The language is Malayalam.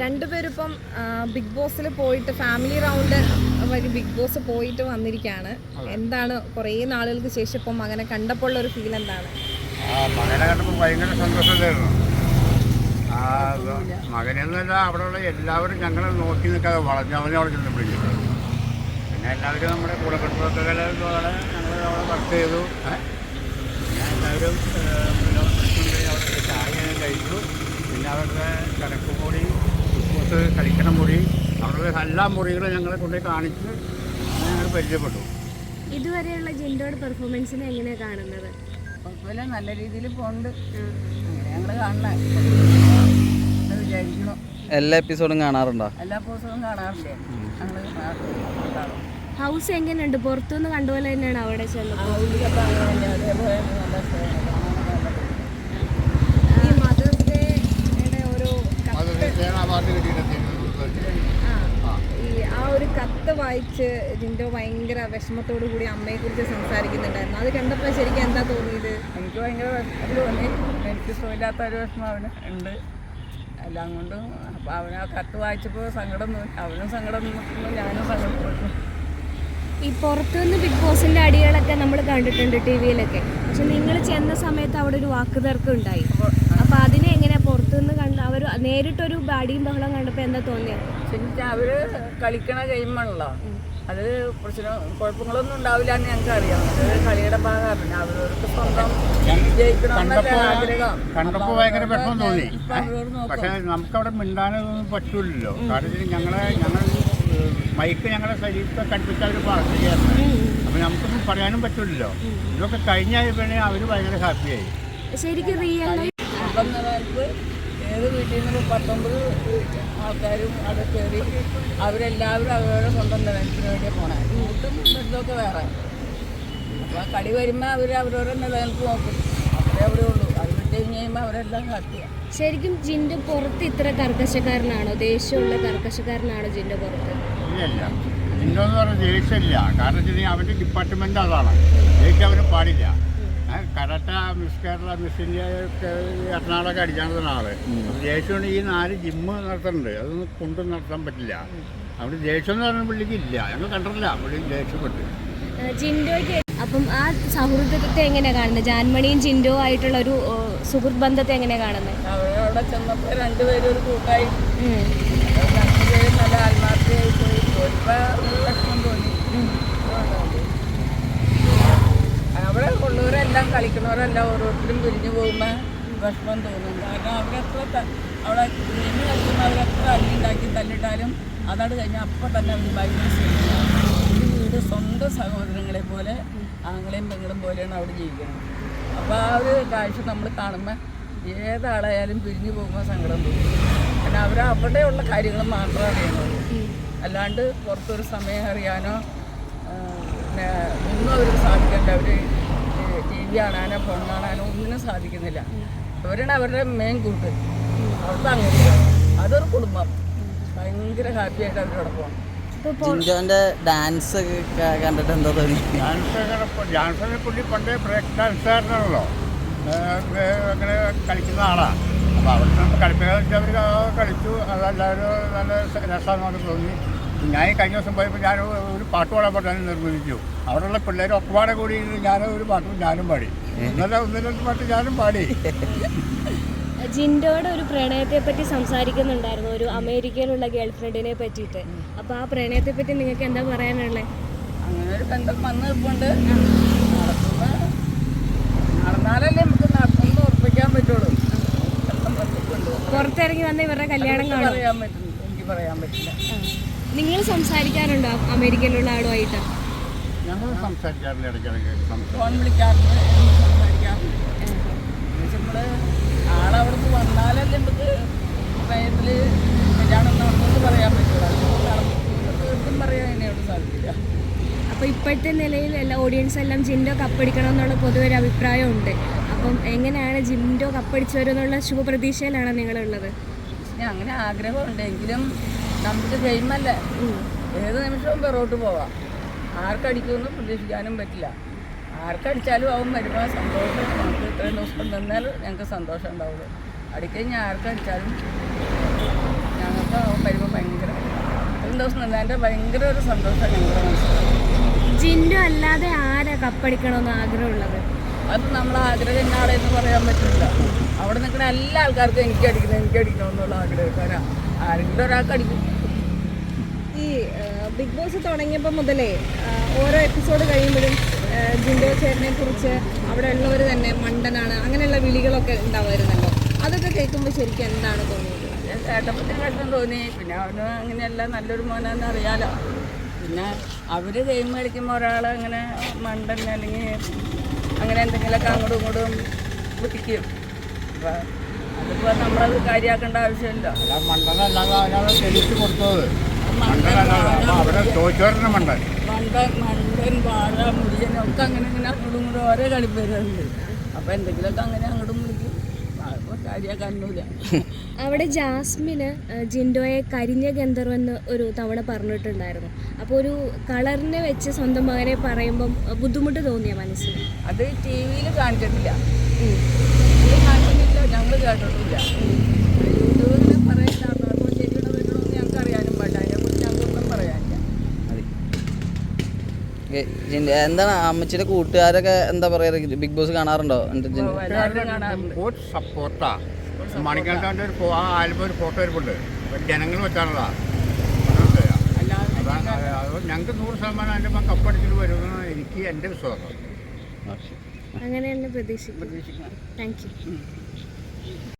രണ്ടുപേരും ഇപ്പം ബിഗ് ബോസിൽ പോയിട്ട് ഫാമിലി റൗണ്ട് വഴി ബിഗ് ബോസ് പോയിട്ട് വന്നിരിക്കുകയാണ് എന്താണ് കുറേ നാളുകൾക്ക് ശേഷം ഇപ്പം മകനെ കണ്ടപ്പോൾ ഒരു ഫീൽ എന്താണ്? മകനെ കണ്ടപ്പോൾ ഭയങ്കര സന്തോഷമായിരുന്നു ആ മകനെന്നല്ല അവിടെയുള്ള എല്ലാവരും ഞങ്ങളെ നോക്കി നിൽക്കാതെ വളഞ്ഞവനെ അവിടെ ചെന്ന് പിടിക്കുന്നത് പിന്നെ എല്ലാവരും നമ്മുടെ കൂടെ പോലെ ഞങ്ങൾ അവിടെ വർക്ക് ചെയ്തു? പിന്നെ എല്ലാവരും പിന്നെ അവിടെ ചായ കഴിച്ചു. പിന്നെ അവരുടെ കിടക്കുമുറി ഉപ്പൂത്ത് കഴിക്കണ മുറി അവരുടെ എല്ലാ മുറികളും ഞങ്ങളെ കൊണ്ടുപോയി കാണിച്ച് ഞങ്ങൾ പരിചയപ്പെട്ടു. ഇതുവരെയുള്ള ജിൻഡോയുടെ പെർഫോമൻസിനെ എങ്ങനെയാണ് കാണുന്നത്? കുഴപ്പമില്ല നല്ല രീതിയിൽ പോകുന്നുണ്ട് അങ്ങനെ ഞങ്ങൾ കാണണേ. എന്ന് വിചാരിക്കണം എല്ലാ എപ്പിസോഡും കാണാറുണ്ടോ? എല്ലാ എപ്പിസോഡും കാണാറില്ലേ? ഞങ്ങൾ കാണാറുണ്ട്. ഹൗസ് എങ്ങനെയുണ്ട്? പുറത്തുനിന്ന് കണ്ടുപോലെ തന്നെയാണ് അവിടെ ചെന്നപ്പോൾ ഉള്ളിലൊക്കെ അങ്ങനെ അതേപോലെ നല്ല ഇഷ്ടമാണ്. കാണാനൊക്കെ നല്ല ഈ മദേഴ്സ് ഡേയുടെ ഒരു അത് അവാർഡ് കിട്ടിയിട്ട് ആ, ഈ ആ ഒരു കത്ത് വായിച്ച് ജിൻഡോ ഭയങ്കര വിഷമത്തോടു കൂടി അമ്മയെ കുറിച്ച് സംസാരിക്കുന്നുണ്ടായിരുന്നു. അത് കണ്ടപ്പോൾ ശരിക്കും എന്താ തോന്നിയത്? എനിക്ക് ഭയങ്കര വിഷമം തോന്നി. എനിക്ക് സുഖമില്ലാത്ത ഒരു വിഷമം അവന് ഉണ്ട്. എല്ലാം കൊണ്ടും അപ്പോൾ അവന് ആ കത്ത് വായിച്ചപ്പോൾ സങ്കടം തോന്നി. അവനും സങ്കടം നോക്കുമ്പോൾ ഞാനും സങ്കടപ്പെട്ടു ഈ പുറത്തുനിന്ന് ബിഗ് ബോസിന്റെ അടികളൊക്കെ നമ്മൾ കണ്ടിട്ടുണ്ട് ടി വിയിലൊക്കെ. പക്ഷെ നിങ്ങൾ ചെന്ന സമയത്ത് അവിടെ ഒരു വാക്കുതർക്കം ഉണ്ടായി അപ്പൊ അതിനെ എങ്ങനെയാ പുറത്തുനിന്ന് കണ്ട് അവർ നേരിട്ടൊരു ബാഡിയും ബഹളം കണ്ടപ്പോൾ എന്താ തോന്നിയത് ശരിക്കും അവർ കളിക്കണ ഗെയിമാണല്ലോ. അത് പ്രശ്നം കുഴപ്പങ്ങളൊന്നും ഉണ്ടാവില്ല എന്ന് ഞങ്ങൾക്ക് അറിയാം അത് കളിയുടെ ഭാഗമാണ് അവരവർക്ക് സ്വന്തം ജയിക്കണമെന്നൊക്കെ കണ്ടപ്പോ ആഗ്രഹം. കണ്ടപ്പോ ഭയങ്കര വിഷമം തോന്നി. പക്ഷെ നമുക്കവിടെ മിണ്ടാനൊന്നും പറ്റൂലല്ലോ. കാരണം ഞങ്ങളെ ഞങ്ങൾ മൈക്ക് ഞങ്ങളെ ശരീരത്തെ കടുപ്പിച്ച് അവർ പറയുകയായിരുന്നു അപ്പൊ നമുക്കൊന്നും പറയാനും പറ്റൂലല്ലോ. ഇതൊക്കെ കഴിഞ്ഞാൽ അവർ അവർ ഭയങ്കര ഹാപ്പിയായി ശരിക്കും ഏത് വീട്ടിൽ നിന്ന് പത്തൊമ്പത് ആൾക്കാരും അവിടെ കയറി അവരെല്ലാവരും അവരുടെ സ്വന്തം നിലനിൽപ്പിന് വേണ്ടിയാണ് പോണേ. കൂട്ടും ഇതൊക്കെ വേറെ. അപ്പോൾ ആ കളി വരുമ്പോൾ അവർ അവരവരുടെ നിലനിൽപ്പ് നോക്കും. അത്രേ അവിടെ ഉള്ളൂ. അത് വിട്ട് കഴിഞ്ഞ് കഴിയുമ്പോൾ അവരെല്ലാം ഹാപ്പിയാണ് ശരിക്കും ജിന്റെ പുറത്ത് ഇത്ര കർക്കശക്കാരനാണോ? ദേഷ്യമുള്ള കർക്കശക്കാരനാണോ ജിന്റെ പുറത്ത്? ഇല്ല എന്ന് പറഞ്ഞാൽ ദേഷ്യമില്ല. കാരണം വെച്ചാൽ അവന്റെ ഡിപ്പാർട്ട്മെന്റ് അതാണ്. ദേഷ്യം അവന് പാടില്ല. ഏ, karate miss Kerala miss India ഒക്കെ എറണാകുളമൊക്കെ അടിച്ചാണ് ആൾ. അപ്പോൾ ഈ നാല് ജിമ്മ് നടത്തുന്നുണ്ട് അതൊന്നും കൊണ്ടു നടത്താൻ പറ്റില്ല. അവിടെ ദേഷ്യം എന്ന് പറഞ്ഞ പുള്ളിക്ക് ഇല്ല. ഞങ്ങൾ കണ്ടിട്ടില്ല. പുള്ളി ദേഷ്യപ്പെട്ട്. ജിൻഡോയ്ക്ക് അപ്പം ആ സൗഹൃദത്തെ എങ്ങനെയാണ് കാണുന്നത്? ജാൻമണിയും ജിൻഡോ ആയിട്ടുള്ള ഒരു സുഹൃത്ത് ബന്ധത്തെ എങ്ങനെയാണ് കാണുന്നത്? അവിടെ ചെന്നപ്പോൾ രണ്ടുപേരും ഒരു കൂട്ടായി. രണ്ടുപേരും നല്ല ആത്മാർത്ഥയായി പോയി. തോന്നി. അവിടെ ഉള്ളവരെല്ലാം കളിക്കുന്നവരെല്ലാം ഓരോരുത്തരും പിരിഞ്ഞു പോകുമ്പോൾ വിഷമം തോന്നും. കാരണം അവരെത്ര അവിടെ ഗെയിം കളിക്കുമ്പോൾ അവരെത്ര അല്ലുണ്ടാക്കി തല്ലിട്ടാലും അതാണ് കഴിഞ്ഞാൽ അപ്പം തന്നെ അവർ ഭയങ്കര. ഒരു വീട് സ്വന്തം സഹോദരങ്ങളെ പോലെ ആങ്ങളെയും പെങ്ങളും പോലെയാണ് അവിടെ ജീവിക്കുന്നത്. അപ്പോൾ ആ ഒരു കാഴ്ച നമ്മൾ കാണുമ്പോൾ ഏതാളായാലും പിരിഞ്ഞു പോകുമ്പോൾ സങ്കടം തോന്നും. കാരണം അവർ അവിടെയുള്ള കാര്യങ്ങൾ മാത്രമേ അറിയുന്നുള്ളൂ അല്ലാണ്ട് പുറത്തൊരു സമയം അറിയാനോ പിന്നെ ഒന്നും അവർക്ക് സാധിക്കണ്ട. അവർ കാണാനോ ഫോൺ കാണാനോ ഒന്നിനും സാധിക്കുന്നില്ല. അവരാണ് അവരുടെ മെയിൻ കൂട്ട്. അവർക്ക് അങ്ങനെ അതൊരു കുടുംബം. ഭയങ്കര ഹാപ്പി ആയിട്ട് അവരോട് പോകണം ജിൻജോന്റെ ഡാൻസ് ഒക്കെ കണ്ടിട്ട് എന്താ തോന്നി? ഡാൻസ് ഡാൻസിനെ പുള്ളി പണ്ടേ ബ്രേക്ക് ഡാൻസുകാരനാണല്ലോ അങ്ങനെ കളിക്കുന്ന ആളാണ് അപ്പോൾ അവിടെ കളിപ്പിക്കാന്ന് വെച്ചാൽ അവർ കളിച്ചു. അതെല്ലാവരും നല്ല രസമാണെന്ന് തോന്നി. ഞാൻ കഴിഞ്ഞ ദിവസം പോയപ്പോൾ ഞാൻ ഒരു പാട്ട് പാടാൻ പറ്റാൻ നിർബന്ധിച്ചു. അവിടെയുള്ള പിള്ളേർ ഒപ്പാടെ കൂടി ഞാൻ ഒരു പാട്ടും ഞാനും പാടി. ഒന്നല്ല ഒന്ന് രണ്ട് പാട്ട് ഞാനും പാടി. ജിൻഡോയുടെ ഒരു പ്രണയത്തെ പറ്റി സംസാരിക്കുന്നുണ്ടായിരുന്നു ഒരു അമേരിക്കയിലുള്ള ഗേൾ ഫ്രണ്ടിനെ പറ്റിയിട്ട്. അപ്പോൾ ആ പ്രണയത്തെ പറ്റി നിങ്ങൾക്ക് എന്താ പറയാനുള്ളത് അങ്ങനെ ഒരു ബന്ധം വന്ന് നിൽപ്പുണ്ട് നടന്നാലല്ലേ നമുക്ക് നടന്നു ഉറപ്പിക്കാൻ പറ്റുള്ളൂ. പുറത്തിറങ്ങി വന്ന ഇവരുടെ കല്യാണം കാണാൻ പറ്റുന്നു പറയാൻ എനിക്ക് പറയാൻ പറ്റില്ല. നിങ്ങൾ സംസാരിക്കാറുണ്ടോ അമേരിക്കയിലുള്ള ആളുമായിട്ട്? ഞങ്ങൾ സംസാരിക്കാറില്ല ഇടയ്ക്കിടയ്ക്ക് സംസാരിക്കും. ഫോൺ വിളിക്കാറുണ്ട് എന്ന് സംസാരിക്കാറുണ്ട് നമ്മൾ ആളവിടുന്ന് വന്നാലല്ലേ നമുക്ക് പറയാൻ തീർത്തും പറയാൻ എന്നോട് സാധിക്കില്ല. അപ്പോൾ ഇപ്പോഴത്തെ നിലയിൽ എല്ലാ ഓഡിയൻസ് എല്ലാം ജിൻഡോ കപ്പടിക്കണം എന്നുള്ള പൊതുവെ ഒരു അഭിപ്രായമുണ്ട്. അപ്പം എങ്ങനെയാണ് ജിൻഡോ കപ്പടിച്ചു വരുമെന്നുള്ള ശുഭപ്രതീക്ഷയിലാണ് നിങ്ങളുള്ളത്? ഞാൻ അങ്ങനെ ആഗ്രഹമുണ്ട്. എങ്കിലും നമുക്ക് ഗെയിമല്ലേ? ഏത് നിമിഷവും പിറോട്ട് പോവാം. ആർക്കടിക്കുമെന്ന് പ്രതീക്ഷിക്കാനും പറ്റില്ല. ആർക്കടിച്ചാലും അവൻ വരുമ്പോൾ സന്തോഷം നമുക്ക് ഇത്രയും ദിവസം നിന്നാൽ ഞങ്ങൾക്ക് സന്തോഷം ഉണ്ടാവുള്ളൂ. അടിക്കഴിഞ്ഞാൽ ആർക്കടിച്ചാലും ഞങ്ങൾക്ക് അവൻ വരുമ്പോൾ ഭയങ്കര ഇത്രയും ദിവസം നിന്നതിന്റെ ഭയങ്കര ഒരു സന്തോഷം ഞങ്ങളുടെ മനസ്സിലാവും ജിൻഡു അല്ലാതെ ആരാ കപ്പടിക്കണമെന്ന് ആഗ്രഹമുള്ളത്? അത് നമ്മൾ ആഗ്രഹം എന്നാളെന്ന് പറയാൻ പറ്റില്ല. അവിടെ നിൽക്കുന്ന എല്ലാ ആൾക്കാർക്കും എനിക്ക് അടിക്കണം എനിക്ക് അടിക്കണം എന്നുള്ള ആഗ്രഹക്കാരാ. ആരെങ്കിലും ഒരാൾക്ക് അടിക്കും. ഈ ബിഗ് ബോസ് തുടങ്ങിയപ്പോൾ മുതലേ ഓരോ എപ്പിസോഡ് കഴിയുമ്പോഴും ജിൻഡോ ചേട്ടനെ കുറിച്ച് അവിടെ ഉള്ളവർ തന്നെ മണ്ടനാണ് അങ്ങനെയുള്ള വിളികളൊക്കെ ഉണ്ടാവുമായിരുന്നല്ലോ അതൊക്കെ കേൾക്കുമ്പോൾ ശരിക്കും എന്താണ് തോന്നിയത്? വിഷമം തോന്നി. പിന്നെ അവന് അങ്ങനെയല്ല നല്ലൊരു മോനാന്ന് അറിയാലോ. പിന്നെ അവർ ഗെയിം കളിക്കുമ്പോൾ ഒരാളെ അങ്ങനെ മണ്ടൻ അല്ലെങ്കിൽ അങ്ങനെ എന്തെങ്കിലുമൊക്കെ അങ്ങോട്ടും ഇങ്ങോട്ടും കുത്തിക്കും. അപ്പം അതിപ്പോൾ നമ്മളത് കാര്യമാക്കേണ്ട ആവശ്യമില്ല. മണ്ടൻ മണ്ടൻ വാഴ മുടിയനൊക്കെ അങ്ങനെ ഇങ്ങനെ അങ്ങോട്ടും ഇങ്ങോട്ടും ഓരോ കളിപ്പേരുണ്ട് അപ്പോൾ എന്തെങ്കിലുമൊക്കെ അങ്ങനെ അങ്ങോട്ടും അവിടെ ജാസ്മിന് ജിൻഡോയെ കരിഞ്ഞ ഗന്ധർവ് എന്ന് ഒരു തവണ പറഞ്ഞിട്ടുണ്ടായിരുന്നു. അപ്പോൾ ഒരു കളറിനെ വെച്ച് സ്വന്തം മകനെ പറയുമ്പം ബുദ്ധിമുട്ട് തോന്നിയ മനസ്സിന്? അത് ടി വിയിൽ കാണിച്ചിട്ടില്ല. ഞങ്ങൾ കേട്ടിട്ടില്ല. എന്താണ് അമ്മച്ചിയുടെ കൂട്ടുകാരൊക്കെ എന്താ പറയാ? ബിഗ് ബോസ് കാണാറുണ്ടോ? എന്റെ സപ്പോർട്ടാ ഒരു ആൽബം ഒരു ഫോട്ടോ ഇരിപ്പുണ്ട് അപ്പോൾ ജനങ്ങൾ വെച്ചാണല്ലോ ഞങ്ങൾക്ക് നൂറ് ശതമാനം അതിന്റെ ഇപ്പം കപ്പടിച്ചിട്ട് വരുമെന്നാണ് എനിക്ക് എന്റെ വിശ്വാസം. അങ്ങനെ തന്നെ പ്രതീക്ഷിക്കും പ്രതീക്ഷിക്കണം താങ്ക് യു